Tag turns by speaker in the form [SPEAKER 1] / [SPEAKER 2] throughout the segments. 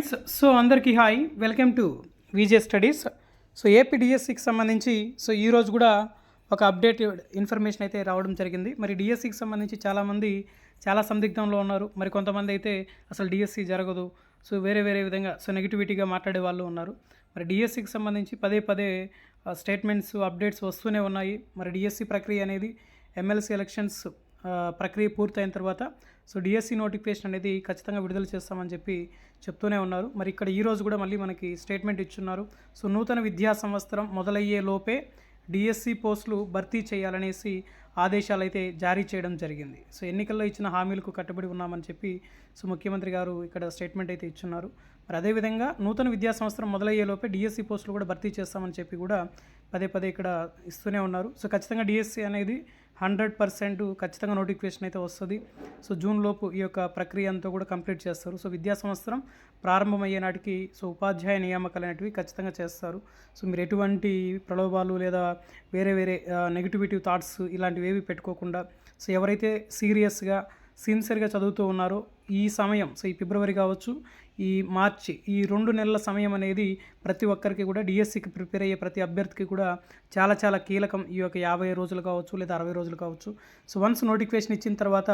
[SPEAKER 1] Friends so అందరికీ hi welcome to Vijay studies so AP డిఎస్సికి సంబంధించి సో ఈరోజు కూడా ఒక అప్డేటెడ్ ఇన్ఫర్మేషన్ అయితే రావడం జరిగింది. మరి డిఎస్సికి సంబంధించి చాలామంది చాలా సందిగ్ధంలో ఉన్నారు. మరి కొంతమంది అయితే అసలు డిఎస్సి జరగదు. సో వేరే వేరే విధంగా సో నెగిటివిటీగా మాట్లాడే వాళ్ళు ఉన్నారు. మరి డిఎస్సికి సంబంధించి పదే పదే uh, స్టేట్మెంట్స్ అప్డేట్స్ వస్తూనే ఉన్నాయి. మరి డిఎస్సి ప్రక్రియ అనేది ఎమ్మెల్సీ ఎలక్షన్స్ ప్రక్రియ పూర్తయిన తర్వాత సో డిఎస్సి నోటిఫికేషన్ అనేది ఖచ్చితంగా విడుదల చేస్తామని చెప్పి చెప్తూనే ఉన్నారు. మరి ఇక్కడ ఈ రోజు కూడా మళ్ళీ మనకి స్టేట్మెంట్ ఇచ్చున్నారు. సో నూతన విద్యా సంవత్సరం మొదలయ్యే లోపే డిఎస్సి పోస్టులు భర్తీ చేయాలనేసి ఆదేశాలు అయితే జారీ చేయడం జరిగింది. సో ఎన్నికల్లో ఇచ్చిన హామీలకు కట్టుబడి ఉన్నామని చెప్పి సో ముఖ్యమంత్రి గారు ఇక్కడ స్టేట్మెంట్ అయితే ఇచ్చున్నారు. మరి అదేవిధంగా నూతన విద్యా సంవత్సరం మొదలయ్యే లోపే డిఎస్సి పోస్టులు కూడా భర్తీ చేస్తామని చెప్పి కూడా పదే పదే ఇక్కడ ఇస్తూనే ఉన్నారు. సో ఖచ్చితంగా డిఎస్సి అనేది హండ్రెడ్ పర్సెంట్ ఖచ్చితంగా నోటిఫికేషన్ అయితే వస్తుంది. సో జూన్ లోపు ఈ యొక్క ప్రక్రియ అంతా కూడా కంప్లీట్ చేస్తారు. సో విద్యా సంవత్సరం ప్రారంభమయ్యే నాటికి సో ఉపాధ్యాయ నియామకాలు అనేటివి ఖచ్చితంగా చేస్తారు. సో మీరు ఎటువంటి ప్రలోభాలు లేదా వేరే వేరే నెగిటివిటీ థాట్స్ ఇలాంటివి ఏవి పెట్టుకోకుండా సో ఎవరైతే సీరియస్గా సిన్సియర్గా చదువుతూ ఉన్నారో. ఈ సమయం సో ఈ ఫిబ్రవరి కావచ్చు ఈ మార్చి ఈ రెండు నెలల సమయం అనేది ప్రతి ఒక్కరికి కూడా డిఎస్సికి ప్రిపేర్ అయ్యే ప్రతి అభ్యర్థికి కూడా చాలా చాలా కీలకం. ఈ యొక్క యాభై రోజులు కావచ్చు లేదా అరవై రోజులు కావచ్చు. సో వన్స్ నోటిఫికేషన్ ఇచ్చిన తర్వాత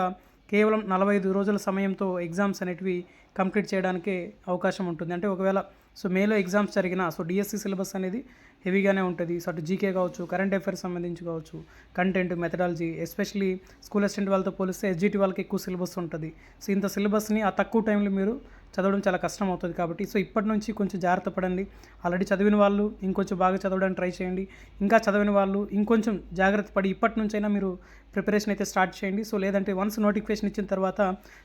[SPEAKER 1] కేవలం నలభై ఐదు రోజుల సమయంతో ఎగ్జామ్స్ అనేటివి కంప్లీట్ చేయడానికి అవకాశం ఉంటుంది. అంటే ఒకవేళ సో మేలో ఎగ్జామ్స్ జరిగిన సో డిఎస్సి సిలబస్ అనేది హెవీగానే ఉంటుంది. సో అటు జీకే కావచ్చు కరెంట్ అఫైర్స్ సంబంధించి కావచ్చు content methodology especially school assistant వాళ్ళతో పోలిస్తే ఎస్జిటి వాళ్ళకి ఎక్కువ సిలబస్ ఉంటుంది. సో ఇంత సిలబస్ని ఆ తక్కువ టైంలో మీరు చదవడం చాలా కష్టం అవుతుంది కాబట్టి సో ఇప్పటి నుంచి కొంచెం జాగ్రత్త పడండి. ఆల్రెడీ చదివిన వాళ్ళు ఇంకొంచెం బాగా చదవడానికి ట్రై చేయండి. ఇంకా చదివిన వాళ్ళు ఇంకొంచెం జాగ్రత్త పడి ఇప్పటి నుంచైనా మీరు ప్రిపరేషన్ అయితే స్టార్ట్ చేయండి. సో లేదంటే వన్స్ నోటిఫికేషన్ ఇచ్చిన తర్వాత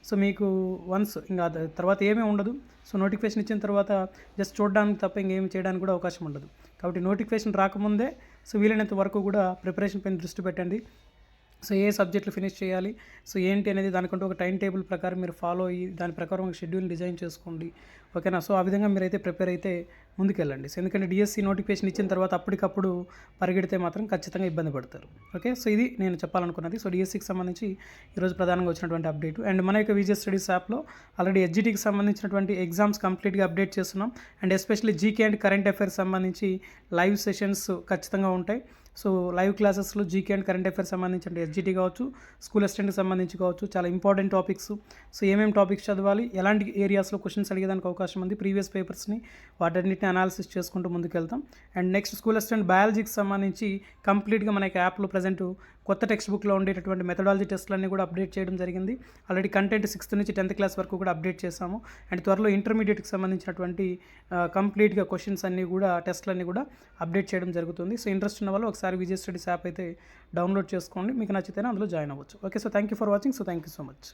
[SPEAKER 1] సో మీకు వన్స్ ఇంకా తర్వాత ఏమీ ఉండదు. సో నోటిఫికేషన్ ఇచ్చిన తర్వాత జస్ట్ చూడడానికి తప్ప ఇంకేమి చేయడానికి కూడా అవకాశం ఉండదు. కాబట్టి నోటిఫికేషన్ రాకముందే సో వీలైనంత వరకు కూడా ప్రిపరేషన్ పైన దృష్టి పెట్టండి. సో ఏ సబ్జెక్టులు ఫినిష్ చేయాలి? సో ఏంటి అనేది దానికంటూ ఒక టైం టేబుల్ ప్రకారం మీరు ఫాలో అయ్యి దాని ప్రకారం ఒక షెడ్యూల్ డిజైన్ చేసుకోండి. ఓకేనా? సో ఆ విధంగా మీరైతే ప్రిపేర్ అయితే ముందుకెళ్ళండి. సో ఎందుకంటే డిఎస్సి నోటిఫికేషన్ ఇచ్చిన తర్వాత అప్పటికప్పుడు పరిగెడితే మాత్రం ఖచ్చితంగా ఇబ్బంది పడతారు. ఓకే? సో ఇది నేను చెప్పాలనుకున్నది. సో డిఎస్సికి సంబంధించి ఈరోజు ప్రధానంగా వచ్చినటువంటి అప్డేట్. అండ్ మన యొక్క విజయ స్టడీస్ యాప్లో ఆల్రెడీ ఎస్జిటికి సంబంధించినటువంటి ఎగ్జామ్స్ కంప్లీట్గా అప్డేట్ చేస్తున్నాం. And especially GK and current affairs సంబంధించి లైవ్ సెషన్స్ ఖచ్చితంగా ఉంటాయి. సో లైవ్ క్లాసెస్లో జీకే అండ్ కరెంట్ అఫైర్స్ సంబంధించి అంటే ఎస్జిటి కావచ్చు స్కూల్ అసిస్టెంట్కి సంబంధించి కావచ్చు చాలా ఇంపార్టెంట్ టాపిక్స్ సో ఏమేమి టాపిక్స్ చదవాలి ఎలాంటి ఏరియాస్లో క్వశ్చన్స్ అడిగేదానికి అవకాశం ఉంది ప్రీవియస్ పేపర్స్ని వాటన్నిటిని అనాలిసిస్ చేసుకుంటూ ముందుకెళ్తాం. అండ్ నెక్స్ట్ స్కూల్ అసిస్టెంట్ బయాలజీకి సంబంధించి కంప్లీట్గా మనకి యాప్లో ప్రజెంట్ కొత్త టెక్స్ట్ బుక్లో ఉండేటటువంటి మెథడాలజీ టెస్ట్లన్నీ కూడా అప్డేట్ చేయడం జరిగింది. ఆల్రెడీ కంటెంట్ సిక్స్త్ నుంచి టెన్త్ క్లాస్ వరకు కూడా అప్డేట్ చేశాము. అండ్ త్వరలో ఇంటర్మీడియట్కి సంబంధించినటువంటి కంప్లీట్గా క్వశ్చన్స్ అన్నీ కూడా టెస్ట్లన్నీ కూడా అప్డేట్ చేయడం జరుగుతుంది. సో ఇంట్రెస్ట్ ఉన్న వాళ్ళు ఒకసారి విజయ్ స్టడీస్ యాప్ అయితే డౌన్లోడ్ చేసుకోండి. మీకు నచ్చితేనే అందులో జాయిన్ అవ్వచ్చు. Okay so thank you for watching so thank you so much